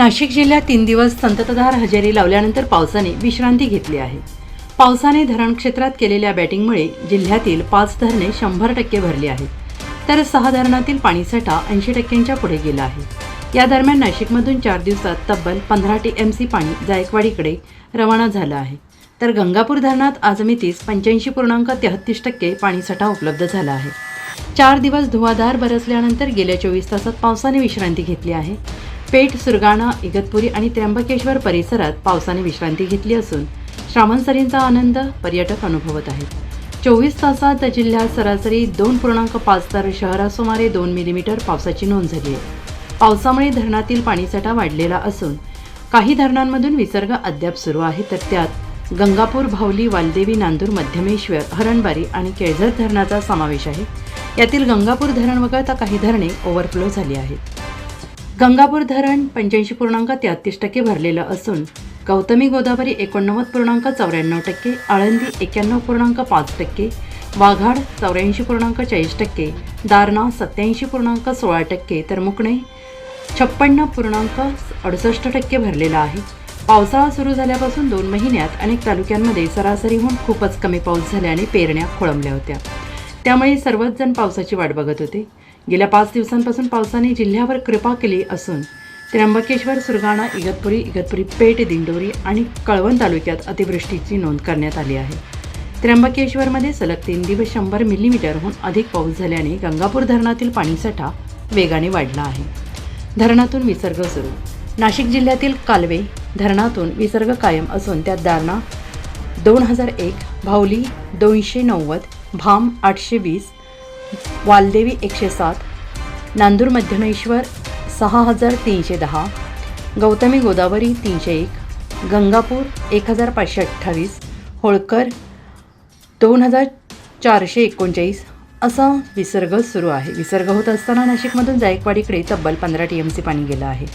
नाशिक जिल्ह्यात तीन दिवस संततधार हजेरी लावल्यानंतर पावसाने विश्रांती घेतली आहे. पावसाने धरण क्षेत्रात केलेल्या बॅटिंगमुळे जिल्ह्यातील पाच धरणे शंभर टक्के भरली आहेत. तर सहा धरणातील पाणीसाठा ऐंशी टक्क्यांच्या पुढे गेला आहे. या दरम्यान नाशिकमधून चार दिवसात तब्बल पंधरा टी एम सी पाणी जायकवाडीकडे रवाना झालं आहे. तर गंगापूर धरणात आज मितीस पंच्याऐंशी पूर्णांक तेहत्तीस टक्के पाणीसाठा उपलब्ध झाला आहे. चार दिवस धुवाधार बरसल्यानंतर गेल्या चोवीस तासात पावसाने विश्रांती घेतली आहे. पेठ सुरगाणा इगतपुरी आणि त्र्यंबकेश्वर परिसरात पावसाने विश्रांती घेतली असून श्रावणसरींचा आनंद पर्यटक अनुभवत आहेत. चोवीस तासात जिल्ह्यात सरासरी दोन पूर्णांक पाच तर शहरात सुमारे दोन मिलीमीटर पावसाची नोंद झाली आहे. पावसामुळे धरणातील पाणीसाठा वाढलेला असून काही धरणांमधून विसर्ग अद्याप सुरू आहे तर त्यात गंगापूर भावली वालदेवी नांदूर मध्यमेश्वर हरणबारी आणि केळझर धरणाचा समावेश आहे. यातील गंगापूर धरण वगळता काही धरणे ओव्हरफ्लो झाली आहेत. गंगापूर धरण पंच्याऐंशी पूर्णांक तेहत्तीस टक्के भरलेलं असून गौतमी गोदावरी एकोणनव्वद पूर्णांक चौऱ्याण्णव टक्के आळंदी एक्क्याण्णव पूर्णांक पाच टक्के वाघाड चौऱ्याऐंशी पूर्णांक चाळीस टक्के दारणा सत्याऐंशी पूर्णांक सोळा टक्के तर मुकणे छप्पन्न पूर्णांक अडुसष्ट टक्के भरलेला आहे. पावसाळा सुरू झाल्यापासून दोन महिन्यात अनेक तालुक्यांमध्ये सरासरीहून खूपच कमी पाऊस झाल्याने पेरण्या खोळंबल्या होत्या. त्यामुळे सर्वच जण पावसाची वाट बघत होते. गेल्या पाच दिवसांपासून पावसाने जिल्ह्यावर कृपा केली असून त्र्यंबकेश्वर सुरगाणा इगतपुरी इगतपुरी पेठ दिंडोरी आणि कळवण तालुक्यात अतिवृष्टीची नोंद करण्यात आली आहे. त्र्यंबकेश्वरमध्ये सलग तीन दिवस शंभर मिलीमीटरहून अधिक पाऊस झाल्याने गंगापूर धरणातील पाणीसाठा वेगाने वाढला आहे. धरणातून विसर्ग सुरू. नाशिक जिल्ह्यातील कालवे धरणातून विसर्ग कायम असून त्यात दारणा दोन हजार एक भावली दोनशे नव्वद भाम आठशे वीस वालदेवी एकशे सात नांदूर मध्यमेश्वर सहा हजार तीनशे दहा गौतमी गोदावरी तीनशे एक गंगापूर एक हजार पाचशे अठ्ठावीस होळकर दोन हजार चारशे एकोणचाळीस असा विसर्ग सुरू आहे. विसर्ग होत असताना नाशिकमधून जायकवाडीकडे तब्बल पंधरा टी एम सी पाणी गेलं आहे.